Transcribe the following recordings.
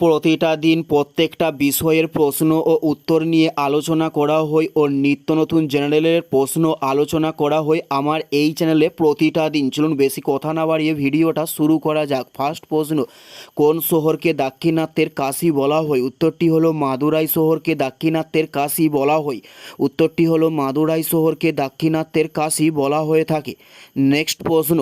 প্রতিটা দিন প্রত্যেকটা বিষয়ের প্রশ্ন ও উত্তর নিয়ে আলোচনা করা হয় ও নিত্য নতুন জেনারেলের প্রশ্ন আলোচনা করা হয়। আমার এই চ্যানেলে প্রতিটা দিন, চলুন বেশি কথা না বাড়িয়ে ভিডিওটা শুরু করা যাক। ফার্স্ট প্রশ্ন, কোন শহরকে দাক্ষিণাত্যের কাশি বলা হয়? উত্তরটি হলো মাদুরাই শহরকে দাক্ষিণাত্যের কাশি বলা হয়। উত্তরটি হলো মাদুরাই শহরকে দাক্ষিণাত্যের কাশি বলা হয়ে থাকে। নেক্সট প্রশ্ন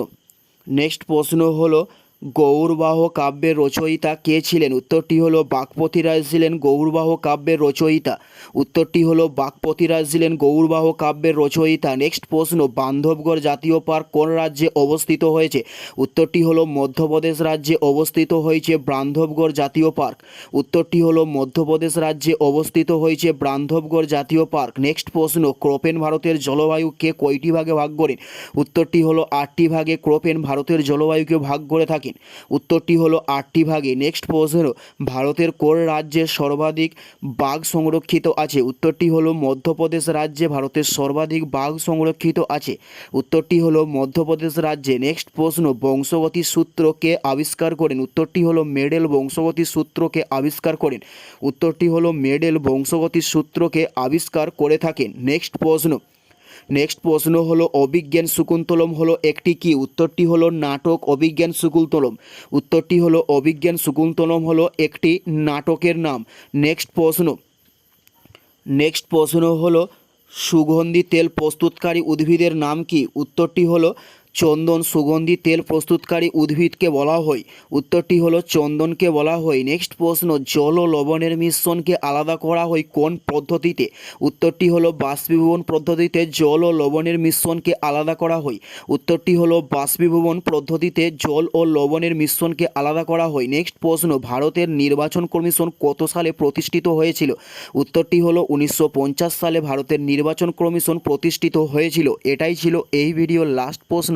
নেক্সট প্রশ্ন হলো গৌরবাহ কাব্যের রচয়িতা কে ছিলেন? উত্তরটি হলো বাগপতিরাজ ছিলেন গৌরবাহ কাব্যের রচয়িতা। উত্তরটি হলো বাগপতিরাজ ছিলেন গৌরবাহ কাব্যের রচয়িতা। নেক্সট প্রশ্ন, বান্ধবগড় জাতীয় পার্ক কোন রাজ্যে অবস্থিত হয়েছে? উত্তরটি হলো মধ্যপ্রদেশ রাজ্যে অবস্থিত হয়েছে বান্ধবগড় জাতীয় পার্ক। উত্তরটি হলো মধ্যপ্রদেশ রাজ্যে অবস্থিত হয়েছে বান্ধবগড় জাতীয় পার্ক। নেক্সট প্রশ্ন, ক্রোপেন ভারতের জলবায়ুকে কয়টি ভাগে ভাগ করেন? উত্তরটি হলো আটটি ভাগে ক্রোপেন ভারতের জলবায়ুকে ভাগ করে থাকেন উত্তরটি হলো আটটি ভাগে। নেক্সট প্রশ্ন ভারতের কোন রাজ্যে সর্বাধিক বাঘ সংরক্ষিত আছে? উত্তরটি হলো, মধ্যপ্রদেশ রাজ্যে ভারতের সর্বাধিক বাঘ সংরক্ষিত আছে। উত্তরটি হলো, মধ্যপ্রদেশ রাজ্যে। নেক্সট প্রশ্ন, বংশগতি সূত্রকে আবিষ্কার করেন। উত্তরটি হলো, মেডেল বংশগতি সূত্রকে আবিষ্কার করেন। উত্তরটি হলো, মেডেল বংশগতি সূত্রকে আবিষ্কার করে থাকেন। নেক্সট প্রশ্ন নেক্সট প্রশ্ন হলো, অভিজ্ঞান শকুন্তলম হলো একটি কি? উত্তরটি হলো নাটক অভিজ্ঞান শকুন্তলম উত্তরটি হলো, অভিজ্ঞান শকুন্তলম হলো একটি নাটকের নাম। নেক্সট প্রশ্ন। নেক্সট প্রশ্ন হলো, সুগন্ধি তেল প্রস্তুতকারী উদ্ভিদের নাম কি? উত্তরটি হলো চন্দন সুগন্ধি তেল প্রস্তুতকারী উদ্ভিদকে বলা হয়। উত্তরটি হলো, চন্দনকে বলা হয়। নেক্সট প্রশ্ন, জল ও লবণের মিশ্রণকে আলাদা করা হয় কোন পদ্ধতিতে? উত্তরটি হলো, বাষ্পীভবন পদ্ধতিতে জল ও লবণের মিশ্রণকে আলাদা করা হয়। উত্তরটি হলো, বাষ্পীভবন পদ্ধতিতে জল ও লবণের মিশ্রণকে আলাদা করা হয়। নেক্সট প্রশ্ন, ভারতের নির্বাচন কমিশন কত সালে প্রতিষ্ঠিত হয়েছিল? উত্তরটি হলো, উনিশশো পঞ্চাশ সালে ভারতের নির্বাচন কমিশন প্রতিষ্ঠিত হয়েছিল। এটাই ছিল এই ভিডিওর লাস্ট প্রশ্ন।